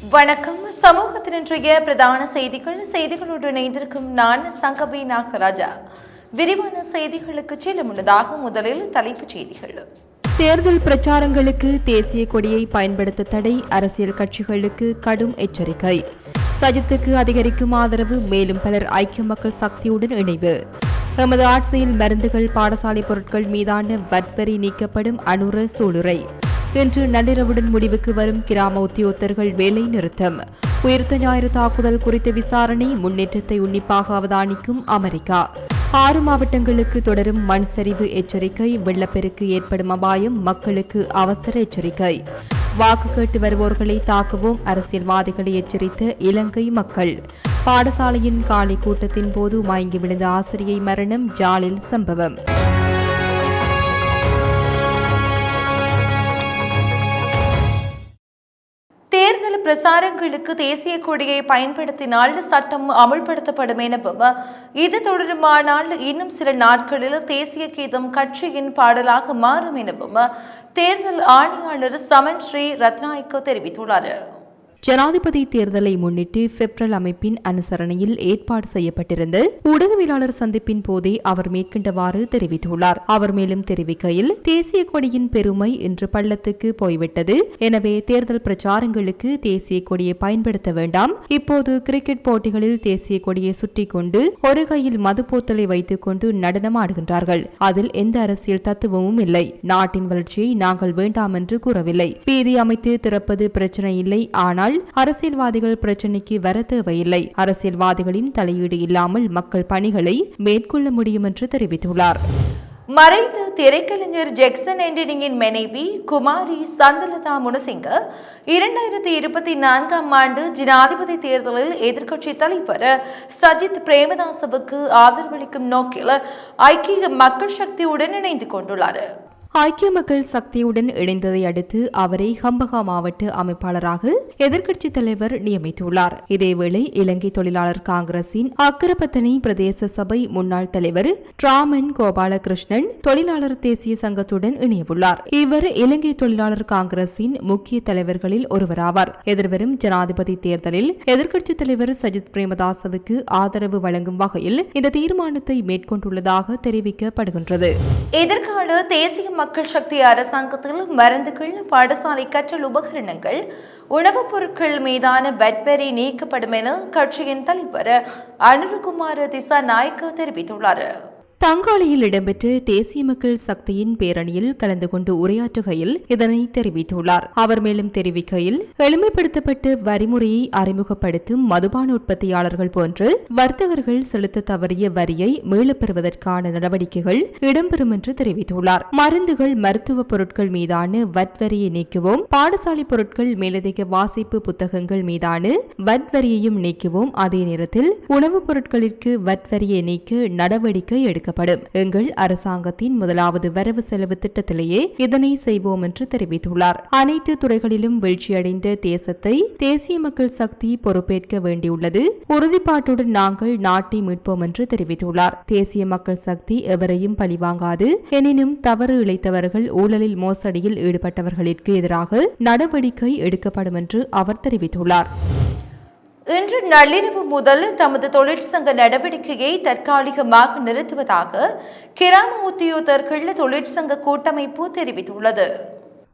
வணக்கம். சமூகத்தின் இன்றைய பிரதான செய்திகள். செய்திகளோடு இணைந்திருக்கும் நான் சங்கபி நாகராஜா. விரிவான செய்திகளுக்கு செல்ல முன்னதாக முதலில் தலைப்புச் செய்திகள். தேர்தல் பிரச்சாரங்களுக்கு தேசிய கொடியை பயன்படுத்த தடை அரசியல் கட்சிகளுக்கு கடும் எச்சரிக்கை. சஜித்துக்கு அதிகரிக்கும் ஆதரவு மேலும் பலர் ஐக்கிய மக்கள் சக்தியுடன் இணைவு. எமது ஆட்சியில் மருந்துகள் பாடசாலை பொருட்கள் மீதான வட்வரி நீக்கப்படும் அனுர சூளுரை. இன்று நள்ளிரவுடன் முடிவுக்கு வரும் கிராம உத்தியோகத்தர்கள் வேலை நிறுத்தம். உயிர்த்த ஞாயிறு தாக்குதல் குறித்த விசாரணை முன்னேற்றத்தை உன்னிப்பாக அவதானிக்கும் அமெரிக்கா. ஆறு மாவட்டங்களுக்கு தொடரும் மண் சரிவு எச்சரிக்கை வெள்ளப்பெருக்கு ஏற்படும் அபாயம் மக்களுக்கு அவசர எச்சரிக்கை. வாக்கு கேட்டு வருவோர்களை தாக்குவோம் அரசியல்வாதிகளை எச்சரித்த இலங்கை மக்கள். பாடசாலையின் காலை கூட்டத்தின் போது மயங்கி விழுந்த ஆசிரியை மரணம் ஜாலில் சம்பவம். பிரசாரங்களுக்கு தேசிய கொடியை பயன்படுத்தினால் சட்டம் அமுல்படுத்தப்படும் எனவும் இது தொடருமானால் இன்னும் சில நாட்களில் தேசிய கீதம் கட்சியின் பாடலாக மாறும் எனவும் தேர்தல் ஆணையாளர் சமன் ஸ்ரீ ரத்நாயக்கோ தெரிவித்துள்ளார். ஜனாதிபதி தேர்தலை முன்னிட்டு பெப்ரல் அமைப்பின் அனுசரணையில் ஏற்பாடு செய்யப்பட்டிருந்த ஊடகவியலாளர் சந்திப்பின் போதே அவர் மேற்கண்டவாறு தெரிவித்துள்ளார். அவர் மேலும் தெரிவிக்கையில் தேசிய கொடியின் பெருமை இன்று பள்ளத்துக்கு போய்விட்டது. எனவே தேர்தல் பிரச்சாரங்களுக்கு தேசிய கொடியை பயன்படுத்த வேண்டாம். இப்போது கிரிக்கெட் போட்டிகளில் தேசிய கொடியை சுற்றி கொண்டு ஒரு கையில் மது போத்தலை வைத்துக் கொண்டு நடனம் ஆடுகின்றார்கள். அதில் எந்த அரசியல் தத்துவமும் இல்லை. நாட்டின் வளர்ச்சியை நாங்கள் வேண்டாம் என்று கூறவில்லை. பீதி அமைத்து திறப்பது பிரச்சனை இல்லை. ஆனால் அரசியல்வாதிகள் பிரச்சினைக்கு வர தேவையில்லை. அரசியல்வாதிகளின் தலையீடு இல்லாமல் மக்கள் பணிகளை மேற்கொள்ள முடியும் என்று தெரிவித்துள்ளார். மறைந்த திரைக்கலைஞர் ஜெக்சன் ஆண்டனியின் மனைவி குமாரி சந்தலதா முனசிங்க இரண்டாயிரத்தி இருபத்தி நான்காம் ஆண்டு ஜனாதிபதி தேர்தலில் எதிர்க்கட்சி தலைவர் சஜித் பிரேமதாசவுக்கு ஆதரவளிக்கும் நோக்கில் ஐக்கிய மக்கள் சக்தியுடன் இணைந்து கொண்டுள்ளார். ஐக்கிய மக்கள் சக்தியுடன் இணைந்ததை அடுத்து அவரை ஹம்பகா மாவட்ட அமைப்பாளராக எதிர்க்கட்சித் தலைவர் நியமித்துள்ளார். இதேவேளை இலங்கை தொழிலாளர் காங்கிரசின் அக்கரப்பத்தனை பிரதேச சபை முன்னாள் தலைவர் டிராமன் கோபாலகிருஷ்ணன் தொழிலாளர் தேசிய சங்கத்துடன் இணையவுள்ளார். இவர் இலங்கை தொழிலாளர் காங்கிரசின் முக்கிய தலைவர்களில் ஒருவராவார். எதிர்வரும் ஜனாதிபதி தேர்தலில் எதிர்க்கட்சித் தலைவர் சஜித் பிரேமதாசவுக்கு ஆதரவு வழங்கும் வகையில் இந்த தீர்மானத்தை மேற்கொண்டுள்ளதாக தெரிவிக்கப்படுகின்றது. எதிர்கால தேசிய மக்கள் சக்தி அரசாங்கத்தில் மருந்துகள் பாடசாலை கற்றல் உபகரணங்கள் உணவுப் பொருட்கள் மீதான வட்வரி நீக்கப்படும் என கட்சியின் தலைவர் அனுருகுமார் திசா நாயக்க தெரிவித்துள்ளார். தங்காளியில் இடம்பெற்ற தேசிய மக்கள் சக்தியின் பேரணியில் கலந்து கொண்டு உரையாற்றுகையில் இதனை தெரிவித்துள்ளார். அவர் மேலும் தெரிவிக்கையில் எளிமைப்படுத்தப்பட்ட வரிமுறையை அறிமுகப்படுத்தும் மதுபான உற்பத்தியாளர்கள் போன்று வர்த்தகர்கள் செலுத்த தவறிய வரியை மீளப்பெறுவதற்கான நடவடிக்கைகள் இடம்பெறும் என்று தெரிவித்துள்ளார். மருந்துகள் மருத்துவ பொருட்கள் மீதான வட்வரியை நீக்குவோம் பாடசாலை பொருட்கள் மேலதிக வாசிப்பு புத்தகங்கள் மீதான வட்வரியையும் நீக்குவோம். அதே நேரத்தில் உணவுப் பொருட்களிற்கு வட்வரியை நீக்க நடவடிக்கை எடுக்க எடுக்கப்படும் எங்கள் அரசாங்கத்தின் முதலாவது வரவு செலவு திட்டத்திலேயே இதனை செய்வோம் என்று தெரிவித்துள்ளார். அனைத்து துறைகளிலும் வீழ்ச்சியடைந்த தேசத்தை தேசிய மக்கள் சக்தி பொறுப்பேற்க வேண்டியுள்ளது. உறுதிப்பாட்டுடன் நாங்கள் நாட்டை மீட்போம் என்று தெரிவித்துள்ளார். தேசிய மக்கள் சக்தி எவரையும் பழிவாங்காது. எனினும் தவறு இழைத்தவர்கள் ஊழலில் மோசடியில் ஈடுபட்டவர்களிற்கு எதிராக நடவடிக்கை எடுக்கப்படும் என்று அவர் தெரிவித்துள்ளார். இன்று நள்ளிரவு முதல் தமது தொழிற்சங்க நடவடிக்கையை தற்காலிகமாக நிறுத்துவதாக கிராம உத்தியோகர்கள் தொழிற்சங்க கூட்டமைப்பு தெரிவித்துள்ளது.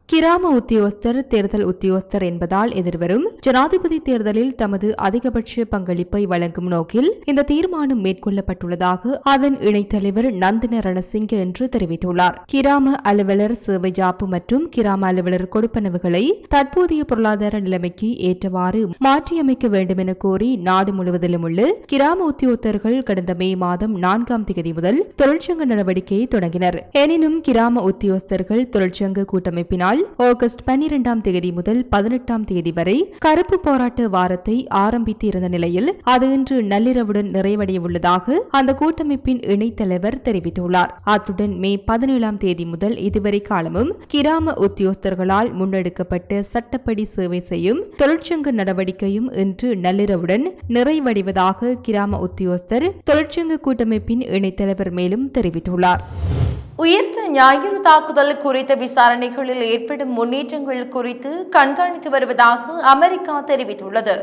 கிராம உத்தியோகஸ்தர் தேர்தல் உத்தியோகஸ்தர் என்பதால் எதிர்வரும் ஜனாதிபதி தேர்தலில் தமது அதிகபட்ச பங்களிப்பை வழங்கும் நோக்கில் இந்த தீர்மானம் மேற்கொள்ளப்பட்டுள்ளதாக அதன் இணைத்தலைவர் நந்தின ரணசிங்க என்று தெரிவித்துள்ளார். கிராம அலுவலர் சேவை ஜாப்பு மற்றும் கிராம அலுவலர் கொடுப்பனவுகளை தற்போதைய பொருளாதார நிலைமைக்கு ஏற்றவாறு மாற்றியமைக்க வேண்டும் என கோரி நாடு முழுவதிலும் உள்ள கிராம உத்தியோகத்தர்கள் கடந்த மே மாதம் நான்காம் தேதி முதல் தொழிற்சங்க நடவடிக்கையை தொடங்கினர். எனினும் கிராம உத்தியோகஸ்தர்கள் தொழிற்சங்க கூட்டமைப்பினால் ஆகஸ்ட் பன்னிரெண்டாம் தேதி முதல் பதினெட்டாம் தேதி வரை கருப்பு போராட்ட வாரத்தை ஆரம்பித்து இருந்த நிலையில் அது இன்று நள்ளிரவுடன் நிறைவடைய உள்ளதாக அந்த கூட்டமைப்பின் இணைத்தலைவர் தெரிவித்துள்ளார். அத்துடன் மே பதினேழாம் தேதி முதல் இதுவரை காலமும் கிராம உத்தியோகஸ்தர்களால் முன்னெடுக்கப்பட்ட சட்டப்படி சேவை செய்யும் தொழிற்சங்க நடவடிக்கையும் இன்று நள்ளிரவுடன் நிறைவடைவதாக கிராம உத்தியோகஸ்தர் தொழிற்சங்க கூட்டமைப்பின் இணைத்தலைவர் மேலும் தெரிவித்துள்ளார். உயிர்த்த ஞாயிறு தாக்குதல் குறித்த விசாரணைகளில் ஏற்படும் முன்னேற்றங்கள் குறித்து கண்காணித்து வருவதாக அமெரிக்கா தெரிவித்துள்ளது.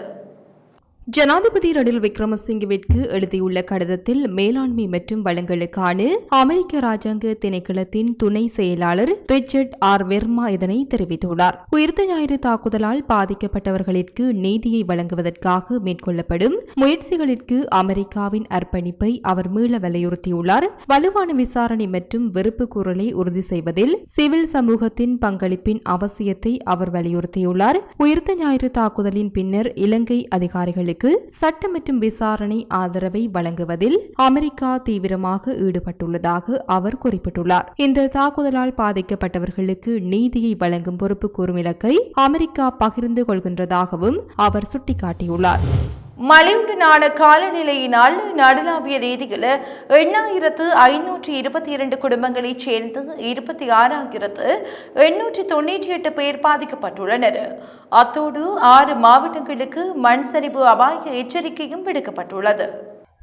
ஜனாதிபதி ரணில் விக்ரமசிங்கவிற்கு எழுதியுள்ள கடிதத்தில் மேலாண்மை மற்றும் வளங்களுக்கான அமெரிக்க ராஜாங்க திணைக்களத்தின் துணை செயலாளர் ரிச்சர்ட் ஆர் வெர்மா இதனை தெரிவித்துள்ளார். உயிர்த்த ஞாயிறு தாக்குதலால் பாதிக்கப்பட்டவர்களுக்கு நீதியை வழங்குவதற்காக மேற்கொள்ளப்படும் முயற்சிகளிற்கு அமெரிக்காவின் அர்ப்பணிப்பை அவர் மீள வலியுறுத்தியுள்ளார். வலுவான விசாரணை மற்றும் வெறுப்பு குரலை உறுதி செய்வதில் சிவில் சமூகத்தின் பங்களிப்பின் அவசியத்தை அவர் வலியுறுத்தியுள்ளார். உயிர்த்த ஞாயிறு தாக்குதலின் பின்னர் இலங்கை அதிகாரிகளுக்கு சட்ட மற்றும் விசாரணை ஆதரவை வழங்குவதில் அமெரிக்கா தீவிரமாக ஈடுபட்டுள்ளதாக அவர் குறிப்பிட்டுள்ளார். இந்த தாக்குதலால் பாதிக்கப்பட்டவர்களுக்கு நீதியை வழங்கும் பொறுப்பு கூறும் இலக்கை அமெரிக்கா பகிர்ந்து கொள்கின்றதாகவும் அவர் சுட்டிக்காட்டியுள்ளார். மழையுடனான காலநிலையினால் நடுலாவிய ரீதியில் எண்ணாயிரத்து ஐநூற்றி இருபத்தி இரண்டு குடும்பங்களைச் சேர்ந்து இருபத்தி ஆறாயிரத்து எண்ணூற்றி தொண்ணூற்றி எட்டு பேர் பாதிக்கப்பட்டுள்ளனர். அத்தோடு ஆறு மாவட்டங்களுக்கு மண் சரிவு அபாய எச்சரிக்கையும் விடுக்கப்பட்டுள்ளது.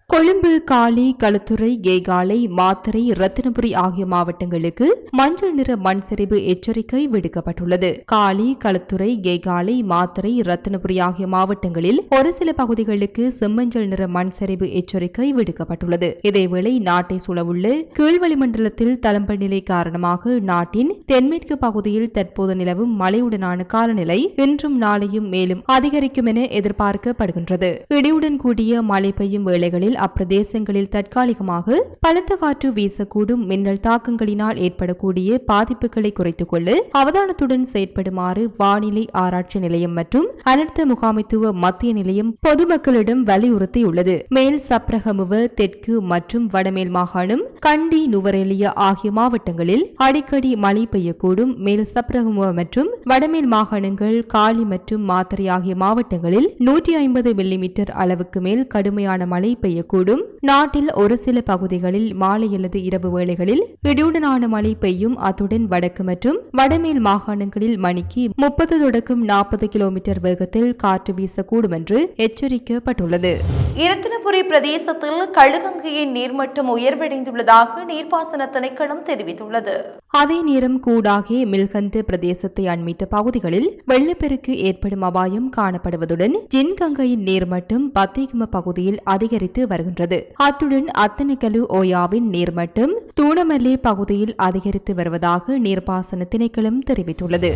கொழும்பு காலி களுத்துறை கேகாலை மாத்தறை ரத்தினபுரி ஆகிய மாவட்டங்களுக்கு மஞ்சள் நிற மண் சரிவு எச்சரிக்கை விடுக்கப்பட்டுள்ளது. காலி களுத்துறை கேகாலை மாத்தறை ரத்தினபுரி ஆகிய மாவட்டங்களில் ஒரு சில பகுதிகளுக்கு செம்மஞ்சள் நிற மண் சரிவு எச்சரிக்கை விடுக்கப்பட்டுள்ளது. இதேவேளை நாட்டை சூழவுள்ள கீழ்வளிமண்டலத்தில் தளம்பல் நிலை காரணமாக நாட்டின் தென்மேற்கு பகுதியில் தற்போது நிலவும் மழையுடனான காலநிலை இன்றும் நாளையும் மேலும் அதிகரிக்கும் என எதிர்பார்க்கப்படுகின்றது. இடியுடன் கூடிய மழை பெய்யும் வேளைகளில் அப்பிரதேசங்களில் தற்காலிகமாக பலத்த காற்று வீசக்கூடும் மின்னல் தாக்கங்களினால் ஏற்படக்கூடிய பாதிப்புகளை குறைத்துக் கொள்ள அவதானத்துடன் செயற்படுமாறு வானிலை ஆராய்ச்சி நிலையம் மற்றும் அனர்த்த முகாமைத்துவ மத்திய நிலையம் பொதுமக்களிடம் வலியுறுத்தியுள்ளது. மேல் சப்ரகமுவ தெற்கு மற்றும் வடமேல் மாகாணம் கண்டி நுவரெலியா ஆகிய மாவட்டங்களில் அடிக்கடி மழை பெய்யக்கூடும். மேல் சப்ரகமுவ மற்றும் வடமேல் மாகாணங்கள் காலி மற்றும் மாத்தறை ஆகிய மாவட்டங்களில் நூற்றி ஐம்பது மில்லிமீட்டர் அளவுக்கு மேல் கடுமையான மழை பெய்யக்கூடும் நாட்டில் ஒரு சில பகுதிகளில் மாலை அல்லது இரவு வேளைகளில் இடியுடனான மழை பெய்யும். அத்துடன் வடக்கு மற்றும் வடமேல் மாகாணங்களில் மணிக்கு முப்பது தொடக்கம் நாற்பது கிலோமீட்டர் வேகத்தில் காற்று வீசக்கூடும் என்று எச்சரிக்கப்பட்டுள்ளது. இரத்தினபுரி பிரதேசத்தில் கழுகங்கையின் நீர்மட்டம் உயர்வடைந்துள்ளதாக நீர்ப்பாசன திணைக்களம் தெரிவித்துள்ளது. அதே நேரம் கூடாகே மில்கந்து பிரதேசத்தை அண்மித்த பகுதிகளில் வெள்ளப்பெருக்கு ஏற்படும் அபாயம் காணப்படுவதுடன் ஜின்கங்கையின் நீர்மட்டம் பத்தேகம பகுதியில் அதிகரித்து வருகின்றது. அத்துடன் அத்தனைக்கலு ஓயாவின் நீர்மட்டம் தூணமல்லி பகுதியில் அதிகரித்து வருவதாக நீர்ப்பாசன திணைக்களம் தெரிவித்துள்ளது.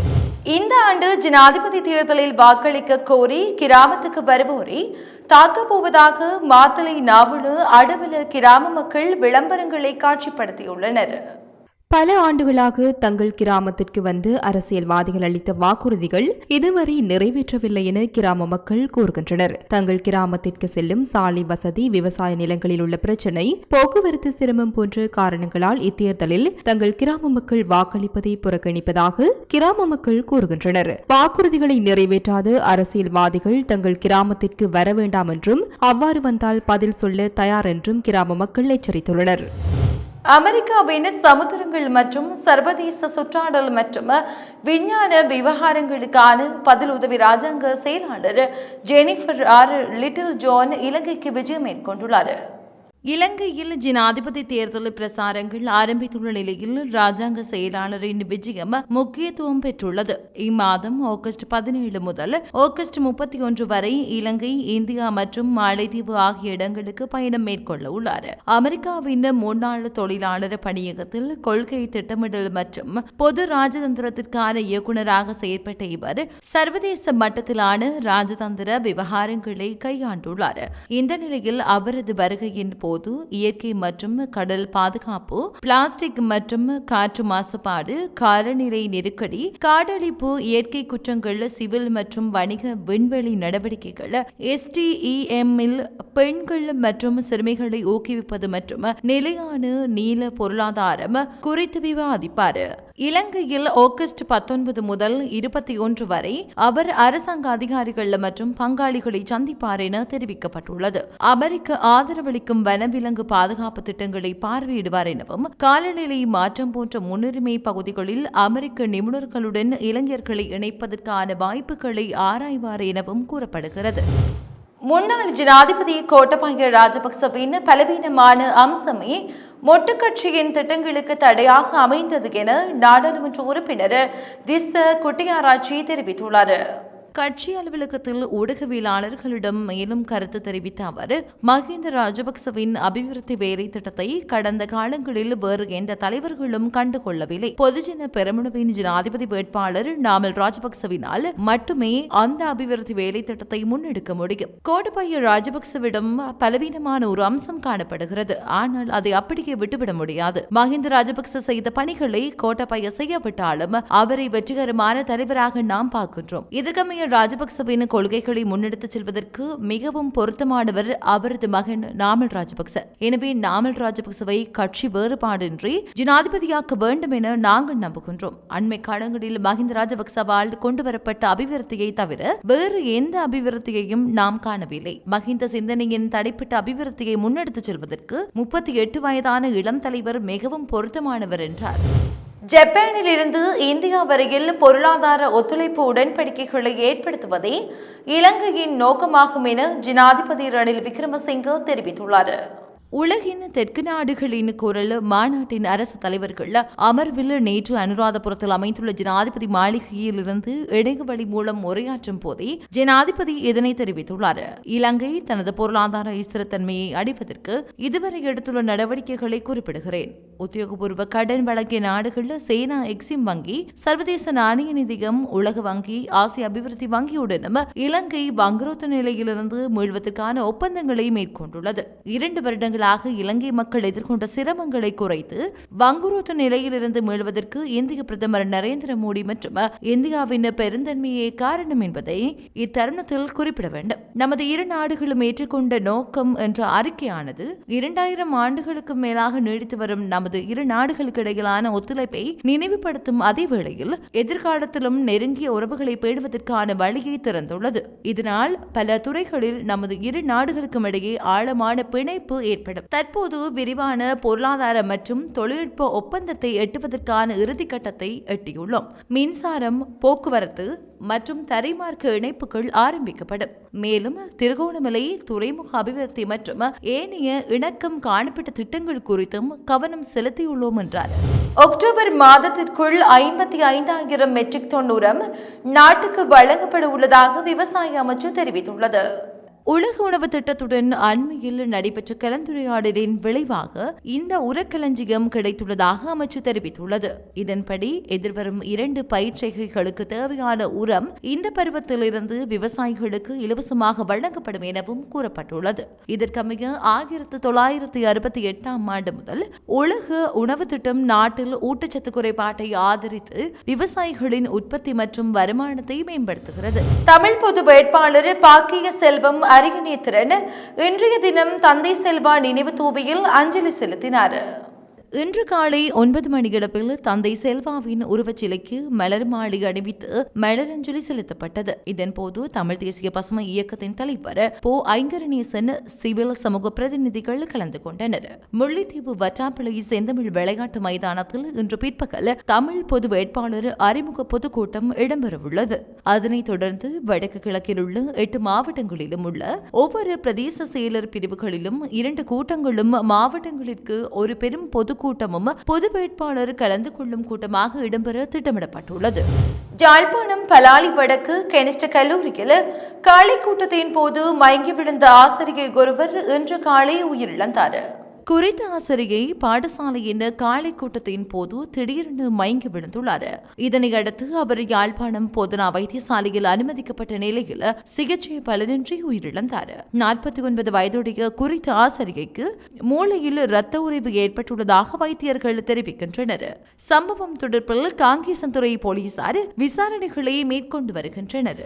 இந்த ஆண்டு ஜனாதிபதி தேர்தலில் வாக்களிக்க கோரி கிராமத்துக்கு வருவோரை தாக்கப் போவதாக மாத்தளை நாவலு அடுவல கிராம மக்கள் விளம்பரங்களை காட்சிப்படுத்தியுள்ளனர். பல ஆண்டுகளாக தங்கள் கிராமத்திற்கு வந்து அரசியல்வாதிகள் அளித்த வாக்குறுதிகள் இதுவரை நிறைவேற்றவில்லை என கிராம மக்கள் கூறுகின்றனர். தங்கள் கிராமத்திற்கு செல்லும் சாலை வசதி விவசாய நிலங்களில் உள்ள பிரச்சினை போக்குவரத்து சிரமம் போன்ற காரணங்களால் இத்தேர்தலில் தங்கள் கிராம மக்கள் வாக்களிப்பதை புறக்கணிப்பதாக கிராம மக்கள் கூறுகின்றனர். வாக்குறுதிகளை நிறைவேற்றாத அரசியல்வாதிகள் தங்கள் கிராமத்திற்கு வர வேண்டாம் என்றும் அவ்வாறு வந்தால் பதில் சொல்ல தயார் என்றும் கிராம மக்கள் எச்சரித்துள்ளனர். அமெரிக்காவின் சமுத்திரங்கள் மற்றும் சர்வதேச சுற்றாடல் மற்றும் விஞ்ஞான விவகாரங்களுக்கான பதில் உதவி ராஜாங்க செயலாளர் ஜெனிஃபர் ஆர் லிட்டில் ஜான் இலங்கைக்கு விஜயம் மேற்கொண்டுள்ளார். இலங்கையில் ஜனாதிபதி தேர்தல் பிரசாரங்கள் ஆரம்பித்துள்ள நிலையில் ராஜாங்க செயலாளரின் விஜயம் முக்கியத்துவம் பெற்றுள்ளது. இம்மாதம் ஆகஸ்ட் பதினேழு முதல் ஆகஸ்ட் முப்பத்தி ஒன்று வரை இலங்கை இந்தியா மற்றும் மாலைதீவு ஆகிய இடங்களுக்கு பயணம் மேற்கொள்ள உள்ளார். அமெரிக்காவின் முன்னாள் தொழிலாளர் பணியகத்தில் கொள்கை திட்டமிடல் மற்றும் பொது ராஜதந்திரத்திற்கான இயக்குநராக செயற்பட்ட இவர் சர்வதேச மட்டத்திலான ராஜதந்திர விவகாரங்களை கையாண்டுள்ளார். இந்த நிலையில் அவரது வருகையின் போது இயற்கை மற்றும் கடல் பாதுகாப்பு பிளாஸ்டிக் மற்றும் காற்று மாசுபாடு காலநிலை நெருக்கடி காடழிப்பு இயற்கை குற்றங்கள் சிவில் மற்றும் வணிக விண்வெளி நடவடிக்கைகள் எஸ்டிஇஎம் இல் பெண்கள் மற்றும் சிறுமிகளை ஊக்குவிப்பது மற்றும் நிலையான நீல பொருளாதாரம் குறித்து விவாதிப்பார். இலங்கையில் ஆகஸ்ட் பத்தொன்பது முதல் இருபத்தி ஒன்று வரை அவர் அரசாங்க அதிகாரிகள் மற்றும் பங்காளிகளை சந்திப்பார் என தெரிவிக்கப்பட்டுள்ளது. அமெரிக்க ஆதரவளிக்கும் வனவிலங்கு பாதுகாப்பு திட்டங்களை பார்வையிடுவார் எனவும் காலநிலை மாற்றம் போன்ற முன்னுரிமை பகுதிகளில் அமெரிக்க நிபுணர்களுடன் இளைஞர்களை இணைப்பதற்கான வாய்ப்புகளை ஆராய்வார் எனவும் கூறப்படுகிறது. முன்னாள் ஜனாதிபதி கோட்டபாய ராஜபக்சவின் பலவீனமான அம்சமே மொட்டுக்கட்சியின் திட்டங்களுக்கு தடையாக அமைந்தது என நாடாளுமன்ற உறுப்பினர் திச குட்டியாராச்சி தெரிவித்துள்ளார். கட்சி அலுவலகத்தில் ஊடகவியலாளர்களிடம் மேலும் கருத்து தெரிவித்த அவர் மஹிந்த ராஜபக்சவின் அபிவிருத்தி வேலை திட்டத்தை கடந்த காலங்களில் வேறு எந்த தலைவர்களும் கண்டுகொள்ளவில்லை. பொதுஜன பெரமுனவின் ஜனாதிபதி வேட்பாளர் நாமல் ராஜபக்சவினால் மட்டுமே அந்த அபிவிருத்தி வேலை திட்டத்தை முன்னெடுக்க முடியும். கோடபாய ராஜபக்சவிடம் பலவீனமான ஒரு அம்சம் காணப்படுகிறது. ஆனால் அதை அப்படியே விட்டுவிட முடியாது. மஹிந்த ராஜபக்ச செய்த பணிகளை கோட்டபாய செய்யவிட்டாலும் அவரை வெற்றிகரமான தலைவராக நாம் பார்க்கின்றோம். இதற்கமைய ராஜபக்சவின் கொள்கைகளை முன்னெடுத்துச் செல்வதற்கு மிகவும் பொருத்தமானவர் அவரது மகன் நாமல் ராஜபக்ச. எனவே நாமல் ராஜபக்சவை கட்சி வேறுபாடின்றி ஜனாதிபதியாக்க வேண்டும் என நாங்கள் நம்புகின்றோம். அண்மை காலங்களில் மஹிந்த ராஜபக்சவால் கொண்டுவரப்பட்ட அபிவிருத்தியை தவிர வேறு எந்த அபிவிருத்தியையும் நாம் காணவில்லை. மஹிந்த சிந்தனையின் தடைப்பட்ட அபிவிருத்தியை முன்னெடுத்துச் செல்வதற்கு முப்பத்தி எட்டு வயதான இளம் தலைவர் மிகவும் பொருத்தமானவர் என்றார். ஜப்பானில் இருந்து இந்தியா வரையில் பொருளாதார ஒத்துழைப்பு உடன்படிக்கைகளை ஏற்படுத்துவதே இலங்கையின் நோக்கமாகும் என ஜனாதிபதி ரணில் விக்ரமசிங்க தெரிவித்துள்ளார். உலகின் தெற்கு நாடுகளின் குரல் மாநாட்டின் அரசு தலைவர்கள் அமர்வில் நேற்று அனுராதபுரத்தில் அமைந்துள்ள ஜனாதிபதி மாளிகையிலிருந்து இணையவழி மூலம் உரையாற்றும் போதே ஜனாதிபதி இதனை தெரிவித்துள்ளார். இலங்கை தனது பொருளாதார ஸ்திரத்தன்மையை அடைவதற்கு இதுவரை எடுத்துள்ள நடவடிக்கைகளை குறிப்பிடுகிறேன். உத்தியோகபூர்வ கடன் வழங்கிய நாடுகள் சேனா எக்ஸிம் வங்கி சர்வதேச நாணய நிதியம் உலக வங்கி ஆசிய அபிவிருத்தி வங்கியுடனும் இலங்கை வங்குரோத்த நிலையிலிருந்து மீள்வதற்கான ஒப்பந்தங்களை மேற்கொண்டுள்ளது. இரண்டு வருடங்கள் ஆண்டுகளாக இலங்கை மக்கள் எதிர்கொண்ட சிரமங்களை குறைத்து வங்குரோத்து நிலையிலிருந்து மீள்வதற்கு இந்திய பிரதமர் நரேந்திர மோடி மற்றும் இந்தியாவின் பெருந்தன்மையே காரணம் என்பதை இத்தருணத்தில் குறிப்பிட வேண்டும். நமது இரு நாடுகளும் ஏற்றுக்கொண்ட நோக்கம் என்ற அறிக்கையானது இரண்டாயிரம் ஆண்டுகளுக்கு மேலாக நீடித்து வரும் நமது இரு நாடுகளுக்கு இடையிலான ஒத்துழைப்பை நினைவுபடுத்தும் அதே வேளையில் எதிர்காலத்திலும் நெருங்கிய உறவுகளை பேணுவதற்கான வழியை திறந்துள்ளது. இதனால் பல துறைகளில் நமது இரு நாடுகளுக்கும் இடையே ஆழமான பிணைப்பு ஏற்படும் தற்போது விரிவான பொருளாதார மற்றும் தொழில்நுட்ப ஒப்பந்தத்தை எட்டுவதற்கான இறுதிக்கட்டத்தை எட்டியுள்ளோம். மின்சாரம் போக்குவரத்து மற்றும் தரைமார்க்க இணைப்புகள் ஆரம்பிக்கப்படும். மேலும் திருகோணமலை துறைமுக அபிவிருத்தி மற்றும் ஏனைய இணக்கம் காணப்பட்ட திட்டங்கள் குறித்தும் கவனம் செலுத்தியுள்ளோம் என்றார். அக்டோபர் மாதத்திற்குள் ஐம்பத்தி ஐந்தாயிரம் மெட்ரிக் தொண்ணூறம் உரம் நாட்டுக்கு வழங்கப்பட உள்ளதாக விவசாய அமைச்சு தெரிவித்துள்ளது. உலக உணவு திட்டத்துடன் அண்மையில் நடைபெற்ற கலந்துரையாடலின் விளைவாக இந்த உரக்களஞ்சியம் கிடைத்துள்ளதாக அமைச்சு தெரிவித்துள்ளது. இதன்படி எதிர்வரும் இரண்டு பயிற்சிகளுக்கு தேவையான உரம் இந்த பருவத்திலிருந்து விவசாயிகளுக்கு இலவசமாக வழங்கப்படும் எனவும் கூறப்பட்டுள்ளது. இதற்கமைய ஆயிரத்து தொள்ளாயிரத்தி அறுபத்தி எட்டாம் ஆண்டு முதல் உலக உணவு திட்டம் நாட்டில் ஊட்டச்சத்து குறைபாட்டை ஆதரித்து விவசாயிகளின் உற்பத்தி மற்றும் வருமானத்தை மேம்படுத்துகிறது. தமிழ் பொது வேட்பாளர் பாக்கிய செல்வம் அரியநேத்திரன் இன்றைய தினம் தந்தை செல்வா நினைவு தூபியில் அஞ்சலி செலுத்தினார். இன்று காலை ஒன்பது மணியளவில் தந்தை செல்வாவின் உருவச்சிலைக்கு மலர் மாலை அணிவித்து மலரஞ்சலி செலுத்தப்பட்டது. இதன்போது தமிழ் தேசிய பசுமை இயக்கத்தின் தலைவர் போ. ஐங்கரணேசன் சிவில் சமூக பிரதிநிதிகள் கலந்து கொண்டனர். முல்லைத்தீவு வட்டாப்பிளை செந்தமிழ் விளையாட்டு மைதானத்தில் இன்று பிற்பகல் தமிழ் பொது வேட்பாளர் அறிமுக பொதுக்கூட்டம் இடம்பெறவுள்ளது. அதனைத் தொடர்ந்து வடக்கு கிழக்கில் உள்ள எட்டு மாவட்டங்களிலும் உள்ள ஒவ்வொரு பிரதேச செயலர் பிரிவுகளிலும் இரண்டு கூட்டங்களும் மாவட்டங்களிற்கு ஒரு பெரும் பொது பொதுக்கூட்டமும் பொது வேட்பாளர் கலந்து கொள்ளும் கூட்டமாக இடம்பெற திட்டமிடப்பட்டுள்ளது. யாழ்ப்பாணம் பலாலி வடக்கு கெனிஸ்ட கல்லூரியில் காலை கூட்டத்தின் போது மயங்கி விழுந்த ஆசிரியை ஒருவர் இன்று காலை உயிரிழந்தார். குறித்த ஆசிரியை பாடசாலையின் காலை கூட்டத்தின் போது திடீரென மயங்கி விழுந்துள்ளார். இதனை அடுத்து அவர் யாழ்ப்பாணம் போதனா வைத்தியசாலையில் அனுமதிக்கப்பட்ட நிலையில் சிகிச்சை பலனின்றி உயிரிழந்தார். நாற்பத்தி ஒன்பது வயதுடைய குறித்த ஆசிரியைக்கு மூளையில் இரத்த உறைவு ஏற்பட்டுள்ளதாக வைத்தியர்கள் தெரிவிக்கின்றனர். சம்பவம் தொடர்பில் காங்கேசன்துறை போலீசார் விசாரணைகளை மேற்கொண்டு வருகின்றனர்.